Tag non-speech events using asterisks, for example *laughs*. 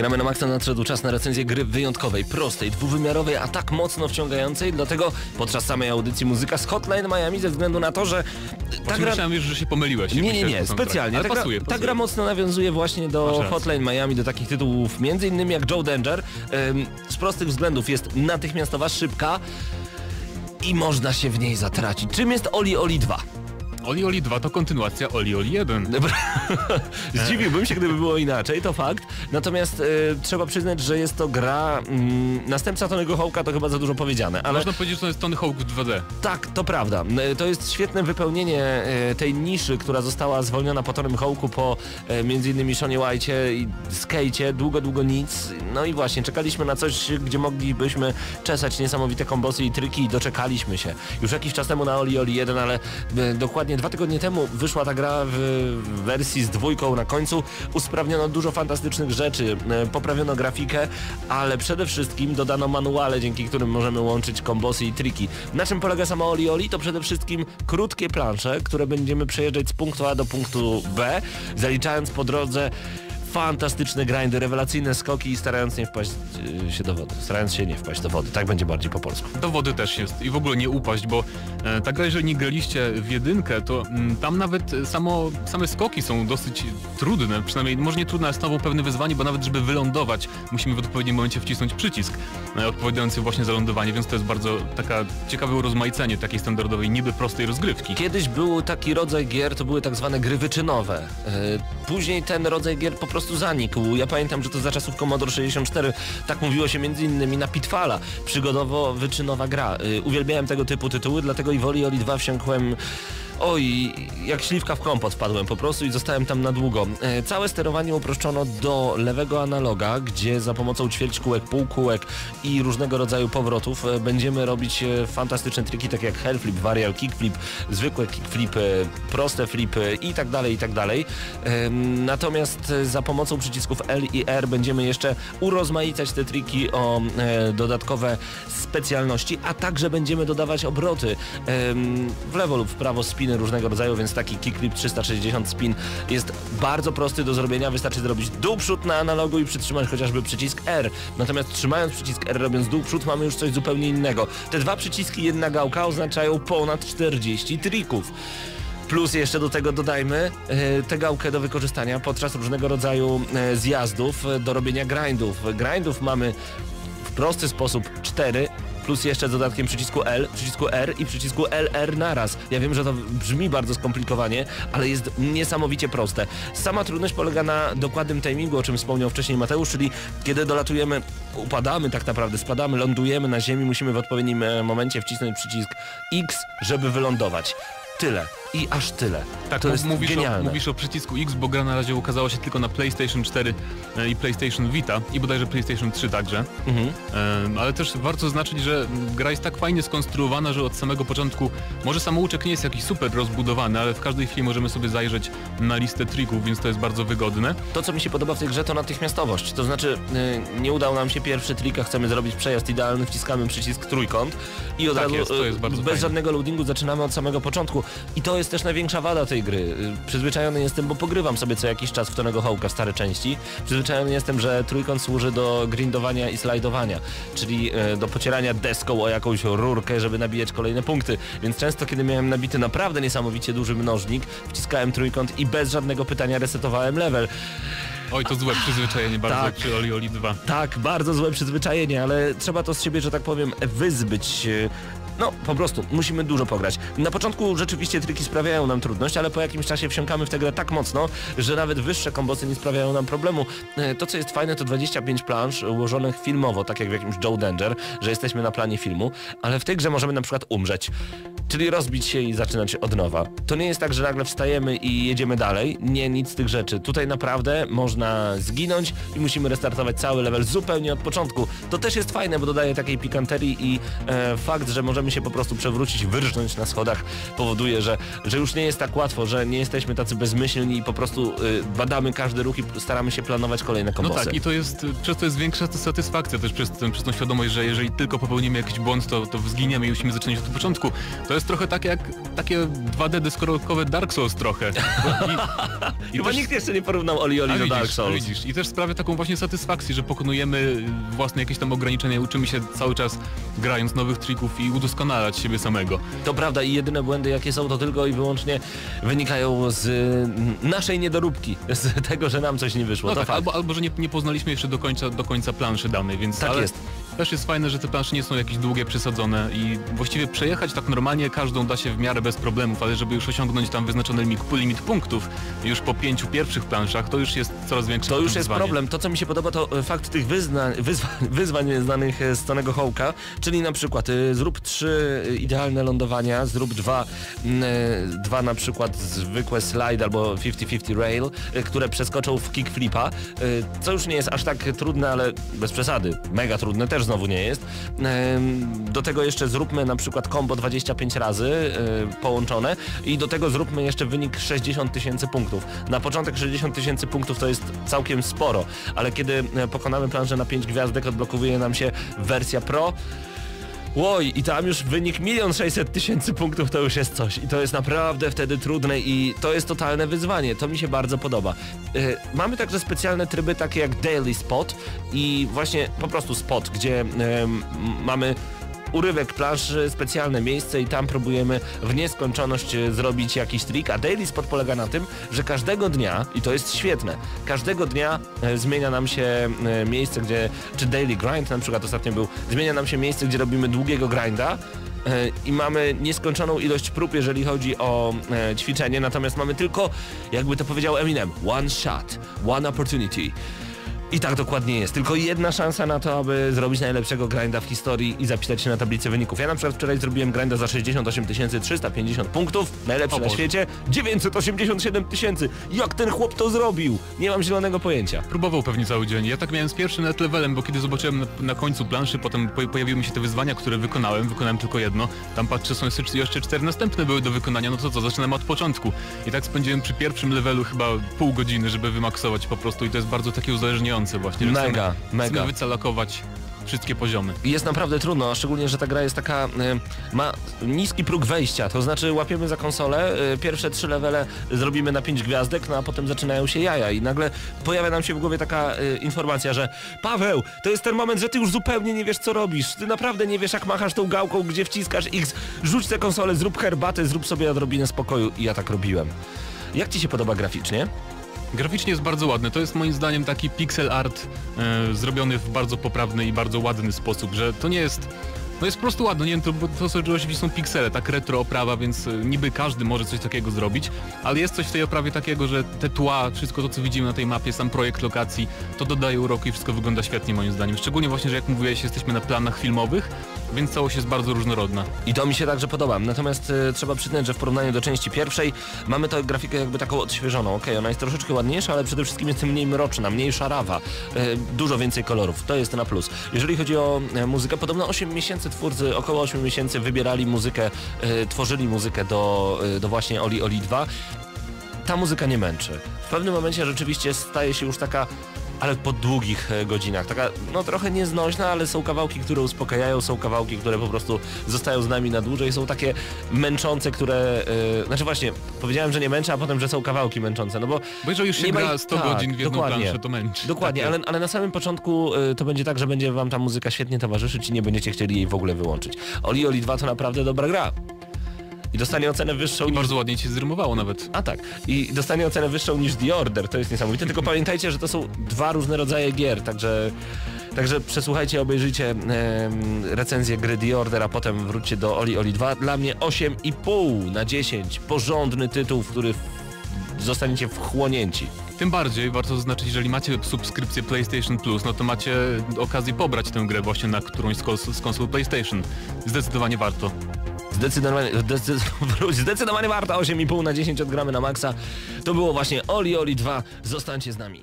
Gramy na maksa nadszedł czas na recenzję gry wyjątkowej, prostej, dwuwymiarowej, a tak mocno wciągającej, dlatego podczas samej audycji muzyka z Hotline Miami ze względu na to, że ta gra... Myślałem już, że się pomyliłeś. Nie, nie, nie, specjalnie. Ta, pasuje, gra, pasuje. ta gra mocno nawiązuje właśnie do Hotline Miami, do takich tytułów, między innymi jak Joe Danger. Z prostych względów jest natychmiastowa, szybka i można się w niej zatracić. Czym jest Oli Oli 2? Oli Oli 2 to kontynuacja Oli Oli 1. *laughs* Zdziwiłbym się, gdyby było inaczej, to fakt. Natomiast e, trzeba przyznać, że jest to gra... Mm, następca Tonego Hawka to chyba za dużo powiedziane, ale... Można powiedzieć, że to jest Tony Hawk w 2D. Tak, to prawda. E, to jest świetne wypełnienie e, tej niszy, która została zwolniona po Tonym Hawku, po e, między innymi Seanie White'cie i Skate'cie, długo, długo nic. No i właśnie, czekaliśmy na coś, gdzie moglibyśmy czesać niesamowite kombosy i tryki i doczekaliśmy się. Już jakiś czas temu na Oli Oli 1, ale dokładnie dokładnie dwa tygodnie temu wyszła ta gra w wersji z dwójką na końcu. Usprawniono dużo fantastycznych rzeczy, e, poprawiono grafikę, ale przede wszystkim dodano manuale, dzięki którym możemy łączyć kombosy i triki. Na czym polega sama Oli Oli? To przede wszystkim krótkie plansze, które będziemy przejeżdżać z punktu A do punktu B, zaliczając po drodze fantastyczne grindy, rewelacyjne skoki i starając nie wpaść e, się do wody. Starając się nie wpaść do wody. Tak będzie bardziej po polsku. Do wody też jest i w ogóle nie upaść, bo e, tak jeżeli nie graliście w jedynkę, to m, mm, tam nawet samo, same skoki są dosyć trudne, przynajmniej może nie trudne, ale stanowią pewne wyzwanie, bo nawet żeby wylądować, musimy w odpowiednim momencie wcisnąć przycisk e, odpowiadający właśnie za lądowanie, więc to jest bardzo taka ciekawe urozmaicenie takiej standardowej, niby prostej rozgrywki. Kiedyś był taki rodzaj gier, to były tak zwane gry wyczynowe. E, później ten rodzaj gier po prostu prostu zanikł. Ja pamiętam, że to za czasów Commodore 64 tak mówiło się między innymi na Pitfalla. Przygodowo-wyczynowa gra. Y, uwielbiałem tego typu tytuły, dlatego i Woli Oli 2 wsiąkłem Oj, jak śliwka w kompot wpadłem po prostu i zostałem tam na długo. E, całe sterowanie uproszczono do lewego analoga, gdzie za pomocą ćwierćkółek, półkółek i różnego rodzaju powrotów e, będziemy robić e, fantastyczne triki, takie jak hellflip, varial kickflip, zwykłe kickflipy, proste flipy i tak dalej, i tak dalej. Natomiast za pomocą przycisków L i R będziemy jeszcze urozmaicać te triki o dodatkowe specjalności, a także będziemy dodawać obroty w lewo lub w prawo spin spiny różnego rodzaju, więc taki kickflip 360 spin jest bardzo prosty do zrobienia. Wystarczy zrobić dół przód na analogu i przytrzymać chociażby przycisk R. Natomiast trzymając przycisk R, robiąc dół przód, mamy już coś zupełnie innego. Te dwa przyciski, jedna gałka oznaczają ponad 40 trików. Plus jeszcze do tego dodajmy e, tę gałkę do wykorzystania podczas różnego rodzaju e, zjazdów e, do robienia grindów. Grindów mamy w prosty sposób 4, plus jeszcze z dodatkiem przycisku L, przycisku R i przycisku LR naraz. Ja wiem, że to brzmi bardzo skomplikowanie, ale jest niesamowicie proste. Sama trudność polega na dokładnym timingu, o czym wspomniał wcześniej Mateusz, czyli kiedy dolatujemy, upadamy tak naprawdę, spadamy, lądujemy na ziemi, musimy w odpowiednim e, momencie wcisnąć przycisk X, żeby wylądować. Tyle. I aż tyle. Tak, to jest mówisz genialne. O, mówisz o przycisku X, bo gra na razie ukazała się tylko na PlayStation 4 e, i PlayStation Vita i bodajże PlayStation 3 także. Mhm. Ale też warto zaznaczyć, że gra jest tak fajnie skonstruowana, że od samego początku może samouczek nie jest jakiś super rozbudowany, ale w każdej chwili możemy sobie zajrzeć na listę trików, więc to jest bardzo wygodne. To, co mi się podoba w tej grze, to natychmiastowość. To znaczy, yy, nie udał nam się pierwszy trik, a chcemy zrobić przejazd idealny, wciskamy przycisk trójkąt i od tak razu jest, jest bez żadnego loadingu zaczynamy od samego początku. I to jest też największa wada tej gry. Przyzwyczajony jestem, bo pogrywam sobie co jakiś czas w Tonego Hołka stare części. Przyzwyczajony jestem, że trójkąt służy do grindowania i slajdowania, czyli e, do pocierania deską o jakąś rurkę, żeby nabijać kolejne punkty. Więc często, kiedy miałem nabity naprawdę niesamowicie duży mnożnik, wciskałem trójkąt i bez żadnego pytania resetowałem level. Oj, to złe przyzwyczajenie bardzo tak, przy Oli Oli 2. Tak, bardzo złe przyzwyczajenie, ale trzeba to z siebie, że tak powiem, wyzbyć. No, po prostu, musimy dużo pograć. Na początku rzeczywiście triki sprawiają nam trudność, ale po jakimś czasie wsiąkamy w tę grę tak mocno, że nawet wyższe kombosy nie sprawiają nam problemu. E, to, co jest fajne, to 25 plansz ułożonych filmowo, tak jak w jakimś Joe Danger, że jesteśmy na planie filmu, ale w tej grze możemy na przykład umrzeć. Czyli rozbić się i zaczynać od nowa. To nie jest tak, że nagle wstajemy i jedziemy dalej. Nie, nic z tych rzeczy. Tutaj naprawdę można zginąć i musimy restartować cały level zupełnie od początku. To też jest fajne, bo dodaje takiej pikanterii i e, fakt, że możemy się po prostu przewrócić, wyrżnąć na schodach, powoduje, że, że już nie jest tak łatwo, że nie jesteśmy tacy bezmyślni i po prostu y, badamy każdy ruch i staramy się planować kolejne No kombosy. tak, i to jest, przez to jest większa satysfakcja też przez, ten, przez tą świadomość, że jeżeli tylko popełnimy jakiś błąd, to, to zginiemy i musimy zacząć od początku. To jest trochę tak jak takie 2D deskorolkowe Dark Souls trochę. I, *laughs* i Chyba też- nikt jeszcze nie porównał Oli Oli do widzisz, Dark Souls. widzisz. I też sprawia taką właśnie satysfakcję, że pokonujemy własne jakieś tam ograniczenia, uczymy się cały czas grając nowych trików i udoskonalać siebie samego. To prawda i jedyne błędy jakie są to tylko i wyłącznie wynikają z y, naszej niedoróbki, *laughs* z tego, że nam coś nie wyszło. No tak, albo, albo że nie, nie poznaliśmy jeszcze do końca, do końca planszy danej, więc Tak jest. też jest fajne, że te plansze nie są jakieś długie, przesadzone i właściwie przejechać tak normalnie każdą da się w miarę bez problemów, ale żeby już osiągnąć tam wyznaczony limit, limit punktów już po pięciu pierwszych planszach, to już jest coraz większe To już jest wyzwanie. problem. To, co mi się podoba, to e, fakt tych wyzna, wyzwa, *laughs* wyzwań znanych e, z Tonego Hołka, czyli na przykład y, zrób trzy idealne lądowania, zrób dwa, mm, e, dwa na przykład zwykłe slide albo 50-50 rail, które przeskoczą w kickflipa, co już nie jest aż tak trudne, ale bez przesady. Mega trudne też znowu nie jest. Do tego jeszcze zróbmy na przykład combo 25 razy y, połączone i do tego zróbmy jeszcze wynik 60 tysięcy punktów. Na początek 60 tysięcy punktów to jest całkiem sporo, ale kiedy e, pokonamy planszę na 5 gwiazdek, odblokowuje nam się wersja Pro. Oj, i tam już wynik 1 600 tysięcy punktów to już jest coś i to jest naprawdę wtedy trudne i to jest totalne wyzwanie, to mi się bardzo podoba. Yy, mamy także specjalne tryby takie jak Daily Spot i właśnie po prostu spot, gdzie em, mamy urywek planszy, specjalne miejsce i tam próbujemy w nieskończoność e, zrobić jakiś trik, a Daily Spot polega na tym, że każdego dnia, i to jest świetne, każdego dnia e, zmienia nam się e, miejsce, gdzie, czy Daily Grind na przykład ostatnio był, zmienia nam się miejsce, gdzie robimy długiego grinda, i mamy nieskończoną ilość prób, jeżeli chodzi o ćwiczenie, natomiast mamy tylko, jakby to powiedział Eminem, one shot, one opportunity. I tak dokładnie jest. Tylko jedna szansa na to, aby zrobić najlepszego grinda w historii i zapisać się na tablicę wyników. Ja na przykład wczoraj zrobiłem grinda za 68 350 punktów, najlepszy O na świecie, 987 tysięcy. Jak ten chłop to zrobił? Nie mam zielonego pojęcia. Próbował pewnie cały dzień. Ja tak miałem z pierwszym net levelem, bo kiedy zobaczyłem na, na końcu planszy, potem po, pojawiły mi się te wyzwania, które wykonałem. Wykonałem tylko jedno. Tam patrzę, są jeszcze, jeszcze cztery następne były do wykonania. No to co, zaczynamy od początku. I tak spędziłem przy pierwszym levelu chyba pół godziny, żeby wymaksować po prostu. I to jest bardzo takie właśnie. Mega, chcemy, mega. Chcemy wycalakować wszystkie poziomy. Jest naprawdę trudno, szczególnie, że ta gra jest taka, y, ma niski próg wejścia, to znaczy łapiemy za konsolę, y, pierwsze trzy levele zrobimy na pięć gwiazdek, no a potem zaczynają się jaja i nagle pojawia nam się w głowie taka y, informacja, że Paweł, to jest ten moment, że ty już zupełnie nie wiesz co robisz, ty naprawdę nie wiesz jak machasz tą gałką, gdzie wciskasz X, rzuć tę konsolę, zrób herbatę, zrób sobie odrobinę spokoju i ja tak robiłem. Jak ci się podoba graficznie? Graficznie jest bardzo ładny. To jest moim zdaniem taki pixel art e, zrobiony w bardzo poprawny i bardzo ładny sposób, że to nie jest... No jest po prostu ładno, nie wiem, to, to są- oczywiście są piksele, tak retro oprawa, więc e, niby każdy może coś takiego zrobić, ale jest coś w tej oprawie takiego, że te tła, wszystko to co widzimy na tej mapie, sam projekt lokacji, to dodaje uroku i wszystko wygląda świetnie moim zdaniem. Szczególnie właśnie, że jak mówiłeś, jesteśmy na planach filmowych, więc całość jest bardzo różnorodna. I to mi się także podoba. Natomiast e, trzeba przyznać, że w porównaniu do części pierwszej mamy tę grafikę jakby taką odświeżoną. Okej, ona jest troszeczkę ładniejsza, ale przede wszystkim jest mniej mroczna, mniej szarawa. E, dużo więcej kolorów. To jest na plus. Jeżeli chodzi o e, muzykę, podobno 8 miesięcy twórcy, około 8 miesięcy wybierali muzykę, e, tworzyli muzykę do, do właśnie Oli Oli 2. Ta muzyka nie męczy. W pewnym momencie rzeczywiście staje się już taka ale po długich e, godzinach. Taka, no trochę nieznośna, ale są kawałki, które uspokajają, są kawałki, które po prostu zostają z nami na dłużej, są takie męczące, które... Yy, znaczy właśnie, powiedziałem, że nie męczę, a potem, że są kawałki męczące, no bo... Bo jeżeli już się gra ich- 100 tak, godzin w jedną dokładnie. planszę, to męczy. Dokładnie, Tak ale, ale na samym początku y, to będzie tak, że będzie wam ta muzyka świetnie towarzyszyć i nie będziecie chcieli jej w ogóle wyłączyć. Oli Oli 2 to naprawdę dobra gra. Dostanie ocenę wyższą I niż bardzo ładnie ci zrymowało nawet. a tak. I dostanie ocenę wyższą niż The Order. To jest niesamowite. Tylko pamiętajcie, że to są dwa różne rodzaje gier, także... Także przesłuchajcie, obejrzyjcie em, recenzję gry The Order, a potem wróćcie do Oli Oli 2. Dla mnie 8,5 na 10. Porządny tytuł, w który zostaniecie wchłonięci. Tym bardziej warto zaznaczyć, jeżeli macie subskrypcję PlayStation Plus, no to macie okazję pobrać tę grę właśnie na którąś z, kons- z konsol PlayStation. Zdecydowanie warto. Zdecydowanie, zdecy- *laughs* zdecydowanie warta 8,5 na 10 odgramy na maksa. To było właśnie Oli Oli 2. Zostańcie z nami.